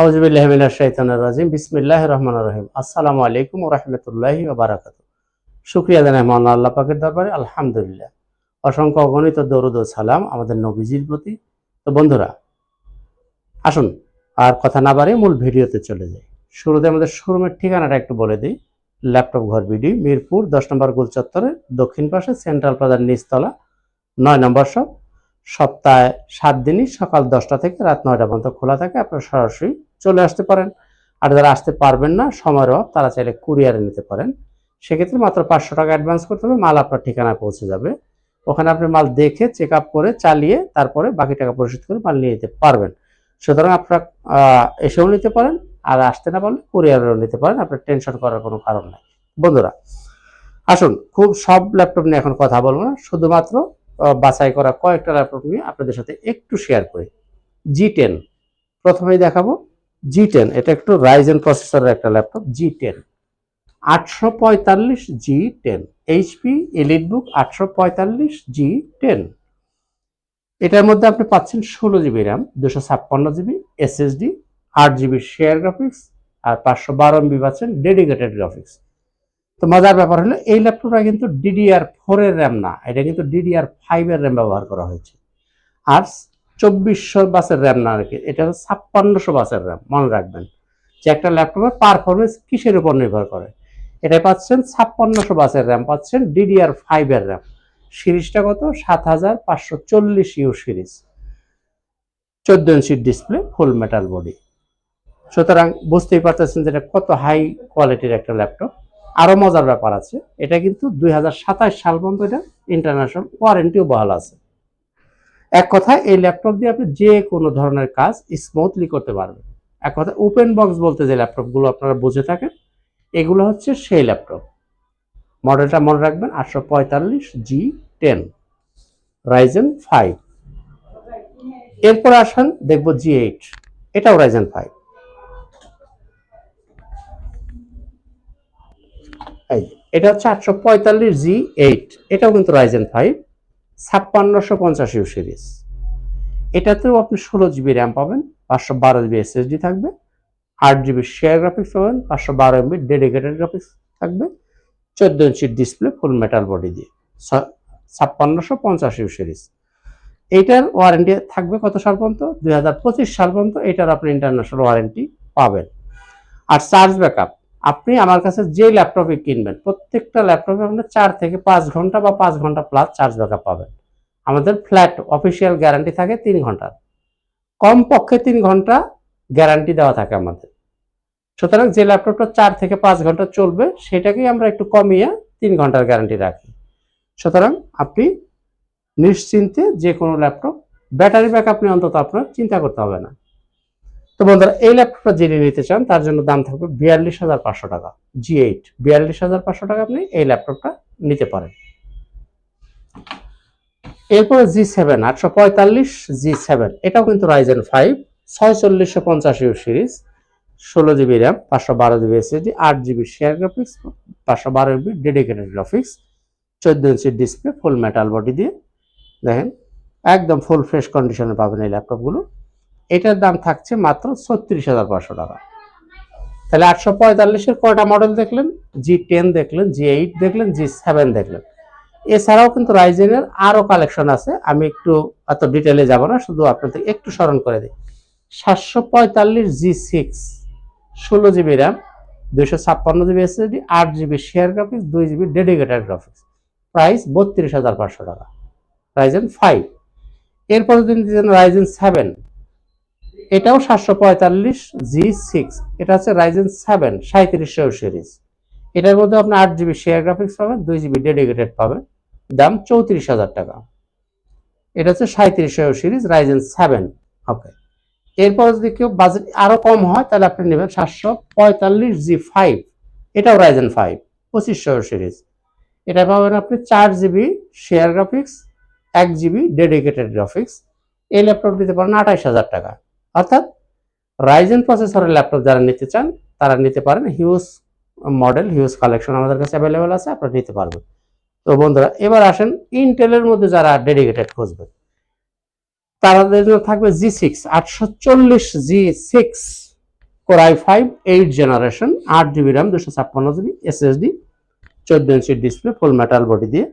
আউজবিল্লাহমিনার শাইতানুর রাজিম। বিসমিল্লাহ রহমান রহিম। আসসালামু আলাইকুম রহমতুল্লাহি বারাকাত শুক্রিয়া জানাই মহান আল্লাহ পাকের দরবারে। আলহামদুলিল্লাহ। অসংখ্য অগণিত দরুদ সালাম আমাদের নবীজির প্রতি। তো বন্ধুরা, আসুন আর কথা না মূল ভিডিওতে চলে যাই। শুরুতে আমাদের শোরুমের ঠিকানাটা একটু বলে দিই। ল্যাপটপ ঘর বিডি, মিরপুর, দশ নম্বর গোল চত্বরে দক্ষিণ পাশে সেন্ট্রাল প্লাজার নিচতলা, নয় নম্বর শপ। সপ্তাহে সাত দিনই সকাল দশটা থেকে রাত নয়টা পর্যন্ত খোলা থাকে। আপনারা সরাসরি চলে আসতে পারেন। আর যারা আসতে পারবেন না সময়ের অভাব তারা চাইলে কুরিয়ারে নিতে পারেন। সেক্ষেত্রে মাত্র পাঁচশো টাকা অ্যাডভান্স করতে হবে, মাল আপনার ঠিকানায় পৌঁছে যাবে। ওখানে আপনি মাল দেখে চেক আপ করে চালিয়ে তারপরে বাকি টাকা পরিশোধ করে মাল নিয়ে যেতে পারবেন। সুতরাং আপনারা এসেও নিতে পারেন, আর আসতে না পারলে কুরিয়ারেও নিতে পারেন, আপনার টেনশন করার কোনো কারণ নেই। বন্ধুরা, আসুন, খুব সব ল্যাপটপ নিয়ে এখন কথা বলব না, শুধুমাত্র বাছাই করা কয়েকটা ল্যাপটপ নিয়ে আপনাদের সাথে একটু শেয়ার করি। জি টেন প্রথমেই দেখাবো। জি টেন এটা একটু রাইজেন প্রসেসরের একটা ল্যাপটপ জি টেন আটশো পঁয়তাল্লিশ G ten HP elite book আটশো পঁয়তাল্লিশ জি টেন এটার মধ্যে আপনি পাচ্ছেন ষোলো জিবি র্যাম দুশো ছাপ্পান্ন জিবি এসএসডি আট জিবি শেয়ার গ্রাফিক্স আর পাঁচশো বারো এমবি পাচ্ছেন ডেডিকেটেড গ্রাফিক্স তো মজার ব্যাপার হলো, এই ল্যাপটপটা কিন্তু ডিডিআর ফোর এর র্যাম না, এটা কিন্তু ডিডিআর ফাইভ এর র্যাম ব্যবহার করা হয়েছে। আর চব্বিশশো বাসের র্যাম না কি এটা ছাপ্পান্নশো বাসের র্যাম মনে রাখবেন। যে একটা ল্যাপটপের পারফরমেন্স কিসের উপর নির্ভর করে? এটা পাচ্ছেন ছাপ্পান্নশো বাসের র্যাম পাচ্ছেন ডিডিআর ফাইভের র্যাম সিরিজটা কত? সাত হাজার পাঁচশো চল্লিশ ইউ সিরিজ। চোদ্দ ইঞ্চির ডিসপ্লে ফুল মেটাল বডি সুতরাং বুঝতেই পারতেছেন যে এটা কত হাই কোয়ালিটির একটা ল্যাপটপ। আরও মজার ব্যাপার আছে, এটা কিন্তু দুই হাজার সাতাশ সাল পর্যন্ত এটা ইন্টারন্যাশনাল ওয়ারেন্টিও বহাল আছে। এক কথায়, এই ল্যাপটপ দিয়ে আপনি যে কোনো ধরনের কাজ স্মুথলি করতে পারবেন। এক কথা ওপেন বক্স বলতে যে ল্যাপটপগুলো আপনারা বুঝে থাকেন, এগুলো হচ্ছে সেই ল্যাপটপ মডেলটা মনে রাখবেন, আটশো পঁয়তাল্লিশ জি টেন রাইজেন ফাইভ এরপর আসেন দেখব জি এইট, এটাও রাইজেন ফাইভ এটা হচ্ছে আটশো পঁয়তাল্লিশ জি এইট, এটাও কিন্তু রাইজেন ফাইভ ছাপ্পান্নশো পঞ্চাশ ইউ সিরিজ এটাতেও আপনি ষোলো জিবি র্যাম পাবেন, পাঁচশো বারো জিবি এসএসডি থাকবে, আট জিবি শেয়ার গ্রাফিক্স পাবেন, পাঁচশো বারো এমবি ডেডিকেটেড গ্রাফিক্স থাকবে, চোদ্দ ইঞ্চির ডিসপ্লে ফুল মেটাল বডি দিয়ে। ছাপ্পান্নশো পঞ্চাশ ইউ সিরিজ এইটার ওয়ারেন্টি থাকবে কত সাল পর্যন্ত? দুই হাজার পঁচিশ সাল পর্যন্ত এটার আপনি ইন্টারন্যাশনাল ওয়ারেন্টি পাবেন। আর চার্জ ব্যাকআপ আপনি আমার কাছে যে ল্যাপটপে কিনবেন, প্রত্যেকটা ল্যাপটপে আপনি চার থেকে পাঁচ ঘণ্টা বা পাঁচ ঘণ্টা প্লাস চার্জ ব্যাকআপ পাবেন। আমাদের ফ্ল্যাট অফিসিয়াল গ্যারান্টি থাকে তিন ঘণ্টার। কমপক্ষে তিন ঘণ্টা গ্যারান্টি দেওয়া থাকে আমাদের। সুতরাং যে ল্যাপটপটা চার থেকে পাঁচ ঘণ্টা চলবে, সেটাকেই আমরা একটু কমিয়ে তিন ঘণ্টার গ্যারান্টি রাখি। সুতরাং আপনি নিশ্চিন্তে যে কোনো ল্যাপটপ, ব্যাটারি ব্যাক নিয়ে অন্তত আপনার চিন্তা করতে হবে না। তো বন্ধুরা, এই ল্যাপটপটা যিনি নিতে চান, তার জন্য দাম থাকবে বিয়াল্লিশ হাজার পাঁচশো টাকা। জি এইট বিয়াল্লিশ হাজার পাঁচশো টাকা আপনি এই ল্যাপটপটা নিতে পারেন। এরপরে জি সেভেন আটশো পঁয়তাল্লিশ জি সেভেন এটাও কিন্তু রাইজেন ফাইভ ছয়চল্লিশশো পঞ্চাশ ইউ সিরিজ ষোলো জিবি র্যাম পাঁচশো বারো জিবি এসএসডি আট জিবি শেয়ার গ্রাফিক্স পাঁচশো বারো জিবি ডেডিকেটেড গ্রাফিক্স চোদ্দ ইঞ্চির ডিসপ্লে ফুল মেটাল বডি দিয়ে। দেখেন, একদম ফুল ফ্রেশ কন্ডিশনে পাবেন এই ল্যাপটপগুলো এটার দাম থাকছে মাত্র ছত্রিশ হাজার পাঁচশো টাকা। তাহলে আটশো পঁয়তাল্লিশের কয়টা মডেল দেখলেন? জি টেন দেখলেন জি এইট দেখলেন জি সেভেন দেখলেন। এছাড়াও কিন্তু রাইজেনের আরও কালেকশন আছে। আমি একটু এত ডিটেলে যাব না, শুধু আপনাদের একটু স্মরণ করে দিই। সাতশো পঁয়তাল্লিশ জি সিক্স ষোলো জিবি র্যাম দুইশো ছাপ্পান্ন জিবি এসএসডি আট জিবি শেয়ার গ্রাফিক্স দুই জিবি ডেডিকেটেড গ্রাফিক্স প্রাইস বত্রিশ হাজার পাঁচশো টাকা। রাইজেন ফাইভ এরপরে যদি রাইজেন সেভেন এটাও সাতশো পঁয়তাল্লিশ জি সিক্স এটা হচ্ছে রাইজেন সেভেন সাঁত্রিশশো সিরিজ। এটার মধ্যে আপনি আট জিবি শেয়ার গ্রাফিক্স পাবেন, দুই জিবি ডেডিকেটেড পাবেন। দাম চৌত্রিশ হাজার টাকা। এটা হচ্ছে সাঁত্রিশশো সিরিজ রাইজেন সেভেন ওকে এরপর যদি কেউ বাজেট আরও কম হয়, তাহলে আপনি নেবেন সাতশো পঁয়তাল্লিশ জি ফাইভ এটাও রাইজেন ফাইভ পঁচিশশো সিরিজ। এটা পাবেন আপনি চার জিবি শেয়ার গ্রাফিক্স এক জিবি ডেডিকেটেড গ্রাফিক্স এই ল্যাপটপ দিতে পারেন আঠাইশ হাজার টাকা। অর্থাৎ রাইজেন প্রসেসরের ল্যাপটপ যারা নিতে চান, তারা নিতে পারেন হিউজ মডেল হিউজ কালেকশন আমাদের কাছে অ্যাভেলেবেল আছে, আপনারা নিতে পারবেন। তো বন্ধুরা, এবার আসেন ইন্টেলের মধ্যে যারা ডেডিকেটেড খুঁজবেন তাদের জন্য থাকবে জি সিক্স আটশো চল্লিশ G six core i five eight generation আট জিবি র্যাম দুশো ছাপ্পান্ন জিবি এসএসডি চোদ্দ inch display full metal body দিয়ে।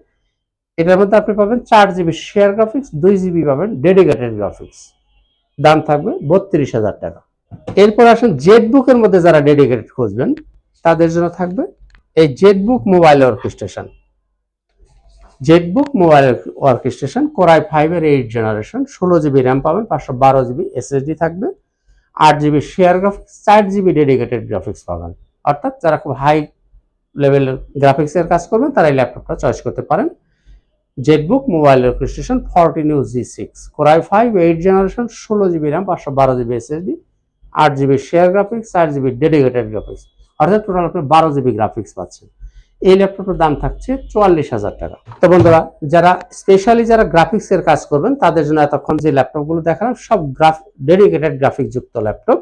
এটার মধ্যে আপনি পাবেন চার জিবি শেয়ার গ্রাফিক্স দুই জিবি পাবেন ডেডিকেটেড গ্রাফিক্স দাম থাকবে বত্রিশ হাজার টাকা। এরপর আসেন জেট বুকের মধ্যে যারা ডেডিকেটেড খুঁজবেন, তাদের জন্য থাকবে এই Z book mobile workstation Z book mobile workstation core i ফাইভের এইট জেনারেশন ষোলো জিবি র্যাম পাবেন, পাঁচশো বারো জিবি এসএসডি থাকবে, আট জিবি শেয়ার গ্রাফিক্স চার জিবি ডেডিকেটেড গ্রাফিক্স পাবেন। অর্থাৎ যারা খুব হাই লেভেলের গ্রাফিক্সের কাজ করবেন, তারা এই ল্যাপটপটা চয়েস করতে পারেন। ZBook mobile registration fourteen U G six core i five eight generation ষোলো জিবি র্যাম পাঁচশো বারো জিবি এসএসডি আট জিবি শেয়ার গ্রাফিক্স চার জিবি ডেডিকেটেড গ্রাফিক্স অর্থাৎ টোটাল আপনি বারো জিবি গ্রাফিক্স পাচ্ছেন। এই ল্যাপটপের দাম থাকছে চুয়াল্লিশ হাজার টাকা। তো বন্ধুরা, যারা স্পেশালি যারা গ্রাফিক্সের কাজ করবেন, তাদের জন্য এতক্ষণ যে ল্যাপটপগুলো দেখালাম, সব গ্রাফ ডেডিকেটেড গ্রাফিক যুক্ত ল্যাপটপ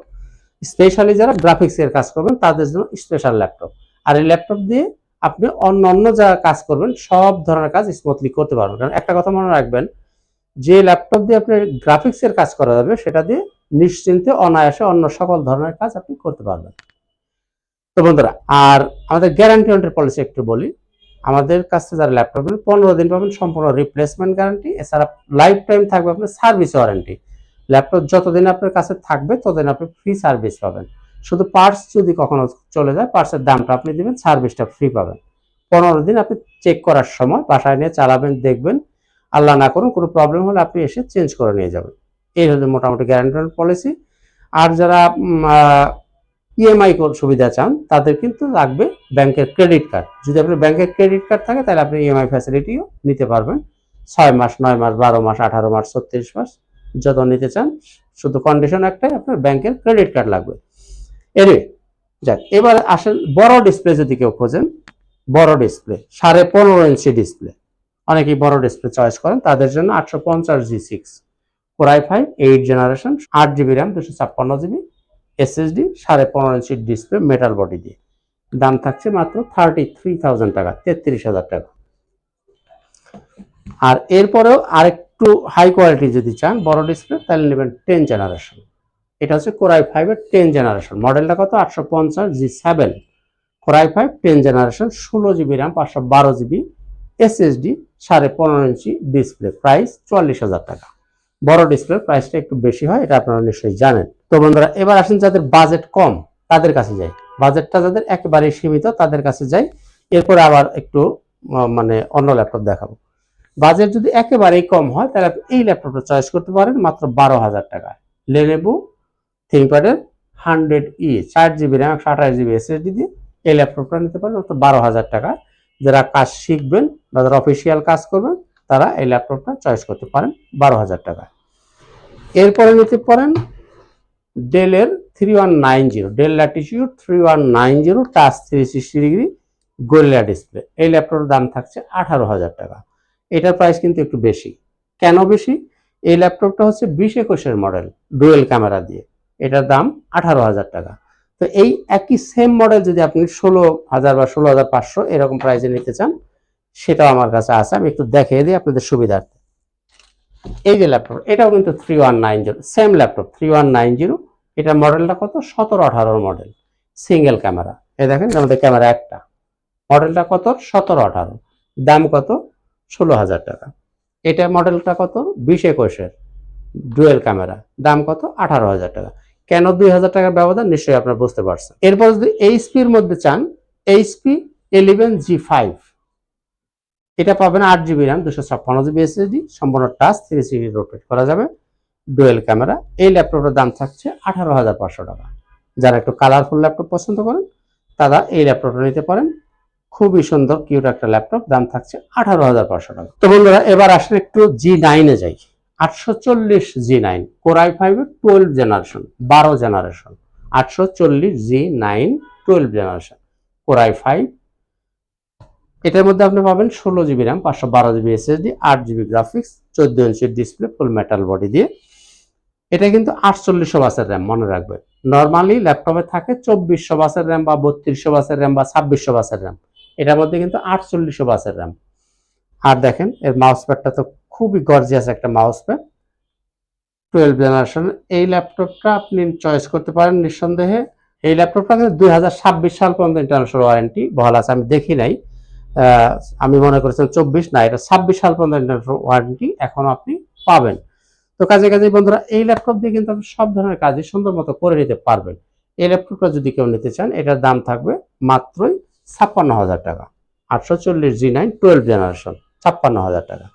স্পেশালি যারা গ্রাফিক্সের কাজ করবেন, তাদের জন্য স্পেশাল ল্যাপটপ আর এই ল্যাপটপ দিয়ে আপনি অন্য অন্য যা কাজ করবেন, সব ধরনের কাজ স্মুথলি করতে পারবেন। কারণ একটা কথা মনে রাখবেন, যে ল্যাপটপ দিয়ে আপনি গ্রাফিক্সের কাজ করা যাবে, সেটা দিয়ে নিশ্চিন্তে, অনায়াসে অন্য সকল ধরনের কাজ আপনি করতে পারবেন। তো বন্ধুরা, আর আমাদের গ্যারান্টি ওয়ারেন্টি পলিসি একটু বলি। আমাদের কাছে যারা ল্যাপটপ নেবেন, পনেরো দিন পাবেন সম্পূর্ণ রিপ্লেসমেন্ট গ্যারান্টি এছাড়া লাইফ টাইম থাকবে আপনার সার্ভিস ওয়ারেন্টি ল্যাপটপ যতদিন আপনার কাছে থাকবে, ততদিন আপনি ফ্রি সার্ভিস পাবেন। শুধু পার্টস যদি কখনো চলে যায় পার্টসের দামটা আপনি দিবেন সার্ভিসটা ফ্রি পাবেন। পনেরো দিন আপনি চেক করার সময় বাসায় নিয়ে চালাবেন, দেখবেন, আল্লাহ না করুন, কোনো প্রবলেম হলে আপনি এসে চেঞ্জ করে নিয়ে যাবেন। এই হলো মোটামুটি গ্যারান্টি পলিসি আর যারা ইএমআই সুবিধা চান, তাদের কিন্তু লাগবে ব্যাংকের ক্রেডিট কার্ড যদি আপনার ব্যাংকের ক্রেডিট কার্ড থাকে, তাহলে আপনি ইএমআই ফ্যাসিলিটিও নিতে পারবেন। ছয় মাস, নয় মাস, বারো মাস, আঠারো মাস, ছত্রিশ মাস, যত নিতে চান, শুধু কন্ডিশন একটাই, আপনার ব্যাংকের ক্রেডিট কার্ড লাগবে। এরে যাক, এবার আসেন, বড় ডিসপ্লে যদি কেউ খোঁজেন, বড় ডিসপ্লে সাড়ে পনেরো ইঞ্চি ডিসপ্লে অনেকেই বড় ডিসপ্লে চয়েস করেন, তাদের জন্য আটশো পঞ্চাশ G six core i five eight generation আট জিবি র্যাম দুশো ছাপ্পান্ন জিবি এসএসডি সাড়ে পনেরো ইঞ্চি ডিসপ্লে মেটাল বডি দিয়ে। দাম থাকছে মাত্র থার্টি থ্রি থাউজেন্ড টাকা, তেত্রিশ হাজার টাকা। আর এরপরেও আরেকটু হাই কোয়ালিটি যদি চান, বড় ডিসপ্লে তাহলে নেবেন টেন জেনারেশন এটা হচ্ছে কোরাই ফাইভের টেন জেনারেশন মডেলটা কত? আটশো পঞ্চাশ G seven core i five ten generation ষোলো জিবি র্যাম পাঁচশো বারো জিবি এসএসডি সাড়ে পনেরো ইঞ্চি ডিসপ্লে প্রাইস চুয়াল্লিশ হাজার টাকা। বড় ডিসপ্লে প্রাইসটা একটু বেশি হয়, এটা আপনারা নিশ্চয়ই জানেন। তো বন্ধুরা, এবার আসেন যাদের বাজেট কম, তাদের কাছে যাই। বাজেটটা যাদের একেবারে সীমিত, তাদের কাছে যাই। এরপরে আবার একটু মানে অন্য ল্যাপটপ দেখাবো। বাজেট যদি একেবারেই কম হয়, তাহলে এই ল্যাপটপটা চয়েস করতে পারেন মাত্র বারো হাজার টাকায়। লেনেবো থিঙ্কপ্যাডের হান্ড্রেড ই চার জিবি র্যাম একশো আঠাশ জিবি এসএসডি দিয়ে এই ল্যাপটপটা নিতে পারেন অর্থাৎ বারো হাজার টাকা। যারা কাজ শিখবেন বা যারা অফিসিয়াল কাজ করবেন, তারা এই ল্যাপটপটা চয়েস করতে পারেন বারো হাজার টাকা। এরপরে নিতে পারেন ডেলের three one nine zero Dell Latitude three one nine zero touch three sixty degree গোল্লা ডিসপ্লে এই ল্যাপটপের দাম থাকছে আঠারো হাজার টাকা। এটার প্রাইস কিন্তু একটু বেশি। কেন বেশি? এই ল্যাপটপটা হচ্ছে বিশ একুশের মডেল ডুয়েল ক্যামেরা দিয়ে। এটার দাম আঠারো হাজার টাকা। তো এই একই সেম মডেল যদি আপনি ষোলো হাজার বা ষোলো হাজার পাঁচশো এরকম প্রাইসে নিতে চান, সেটাও আমার কাছে আছে। আমি একটু দেখিয়ে দিই আপনাদের সুবিধার্থে। এই যে ল্যাপটপ এটাও কিন্তু three one nine zero same laptop three one nine zero এটার মডেলটা কত? সতেরো আঠারোর মডেল সিঙ্গেল ক্যামেরা এই দেখেন আমাদের ক্যামেরা একটা। মডেলটা কত? সতেরো আঠারো। দাম কত? ষোলো হাজার টাকা। এটা মডেলটা কত? বিশ একুশের। ডুয়েল ক্যামেরা দাম কত? আঠারো হাজার টাকা। কেন দুই হাজার টাকার ব্যবধান? নিশ্চয়ই আপনারা বুঝতে পারছেন। এরপর যদি এইচপির মধ্যে চান এইচপি ইলেভেন জি ফাইভ এটা পাবেন আট জিবি র্যাম দুশো ছাপ্পান্ন জিবি এসএসডি সম্পূর্ণ টাচ থ্রি সিডি রোটেট করা যাবে। ডুয়েল ক্যামেরা এই ল্যাপটপের দাম থাকছে আঠারো হাজার পাঁচশো টাকা। যারা একটু কালারফুল ল্যাপটপ পছন্দ করেন, তারা এই ল্যাপটপটা নিতে পারেন। খুবই সুন্দর কিউট একটা ল্যাপটপ দাম থাকছে আঠারো হাজার পাঁচশো টাকা। তো বন্ধুরা, এবার আসলে একটু জি নাইনে যাই। আটশো চল্লিশ জি নাইন, কোরাই ফাইভের টুয়েলভ জেনারেশন বারো জেনারেশন আটশো চল্লিশ G nine twelve generation core i five এটার মধ্যে আপনি পাবেন ষোলো জিবি র্যাম, পাঁচশো বারো জিবি এসএসডি, আট জিবি গ্রাফিক্স চোদ্দ ইঞ্চির ডিসপ্লে ফুল মেটাল বডি দিয়ে। এটা কিন্তু আটচল্লিশশো বাসের র্যাম, মনে রাখবেন নর্মালি ল্যাপটপে থাকে চব্বিশশো বাসের র্যাম বা বত্রিশশো বাসের র্যাম বা ছাব্বিশশো বাসের র্যাম। এটার মধ্যে কিন্তু আটচল্লিশশো বাসের র্যাম। আর দেখেন, এর মাউস প্যাডটা তো খুবই গর্জিয়াস একটা মাউস প্যাড টুয়েলভ জেনারেশন এই ল্যাপটপটা আপনি চয়েস করতে পারেন নিঃসন্দেহে। এই ল্যাপটপটা দুই হাজার ছাব্বিশ সাল পর্যন্ত ইন্টারন্যাশনাল ওয়ারেন্টি বহাল আছে, আমি দেখি নাই। আমি মনে করেছিলাম চব্বিশ, না, এটা ছাব্বিশ সাল পর্যন্ত ইন্টারন্যাশনাল ওয়ারেন্টি এখনও আপনি পাবেন। তো কাজে কাজে বন্ধুরা, এই ল্যাপটপ দিয়ে কিন্তু আপনি সব ধরনের কাজই সুন্দর মতো করে নিতে পারবেন। এই ল্যাপটপটা যদি কেউ নিতে চান, এটার দাম থাকবে মাত্রই ছাপ্পান্ন হাজার টাকা, আটশো চল্লিশ জি নাইন টুয়েলভ জেনারেশন ছাপ্পান্ন হাজার টাকা।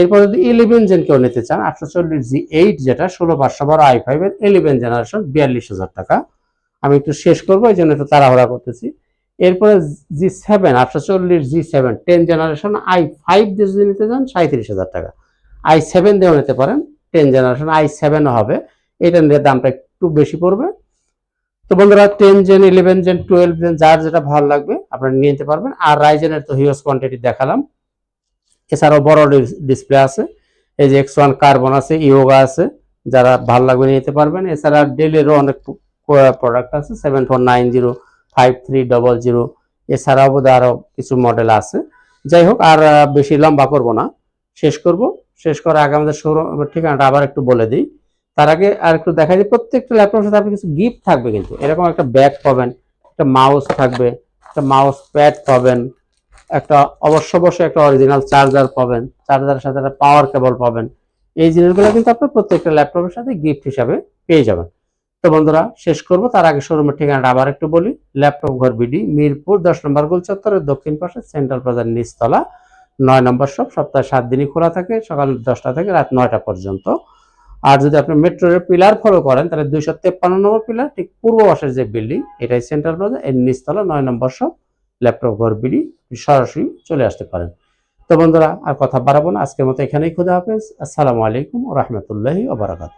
এরপর যদি ইলেভেন জেন কেউ নিতে চান, আটশো চল্লিশ জি এইট যেটা, ষোলো পাঁচশো বারো আই ফাইভ এর ইলেভেন জেনারেশন বিয়াল্লিশ হাজার টাকা। আমি একটু শেষ করব, এই জন্য একটু তাড়াহুড়া করতেছি। এরপরে জি সেভেন আটশো চল্লিশ G seven ten generation I five দিয়ে যদি নিতে চান সাঁত্রিশ হাজার টাকা। আই সেভেন দিয়েও নিতে পারেন টেন জেনারেশন আই সেভেনও হবে। এটা নিয়ে দামটা একটু বেশি পড়বে। তো বন্ধুরা ten gen eleven gen twelve gen যার যেটা ভালো লাগবে, আপনারা নিয়ে নিতে পারবেন। আর রাইজেনের তো হিউজ কোয়ান্টিটি দেখালাম। এছাড়াও বড় ডিসপ্লে আছে। এই যে এক্স ওয়ান কার্বন আছে ইয়োগা আছে, যারা ভালো লাগবে নিতে পারবেন। এছাড়া ডেলেরও অনেক প্রোডাক্ট আছে seven four nine zero five three double zero এছাড়াও বোধহয় আরও কিছু মডেল আছে। যাই হোক, আর বেশি লম্বা করব না। শেষ করব। শেষ করার আগে আমাদের শোরুম ঠিকানাটা আবার একটু বলে দিই। তার আগে আর একটু দেখা যায় প্রত্যেকটা ল্যাপটপের সাথে আপনি কিছু গিফট থাকবে কিন্তু। এরকম একটা ব্যাগ পাবেন, একটা মাউস থাকবে, একটা মাউস প্যাড পাবেন একটা অবশ্য অবশ্যই একটা অরিজিনাল চার্জার পাবেন চার্জারের সাথে একটা পাওয়ার কেবল পাবেন। এই জিনিসগুলো কিন্তু আপনার প্রত্যেকটা ল্যাপটপের সাথে গিফট হিসাবে পেয়ে যাবেন। তো বন্ধুরা, শেষ করব, তার আগে শোরুমের ঠিকানাটা আবার একটু বলি। ল্যাপটপ ঘর বিডি, মিরপুর, দশ নম্বর গোল চত্বরের দক্ষিণ পাশে সেন্ট্রাল প্লাজার নিচতলা, নয় নম্বর শপ সপ্তাহে সাত দিনই খোলা থাকে, সকাল দশটা থেকে রাত নয়টা পর্যন্ত। আর যদি আপনি মেট্রো রেল পিলার ফলো করেন, তাহলে দুইশো তেপ্পান্ন নম্বর পিলার ঠিক পূর্ব পাশের যে বিল্ডিং এটাই সেন্ট্রাল প্লাজা এর নিচতলা, নয় নম্বর শপ ল্যাপটপ ঘর বিলি সরাসরি চলে আসতে পারেন। তো বন্ধুরা, আর কথা বাড়াবো না। আজকের মতো এখানেই খুদা হাফেজ। আসসালামু আলাইকুম রহমতুল্লাহি ওবরাকাত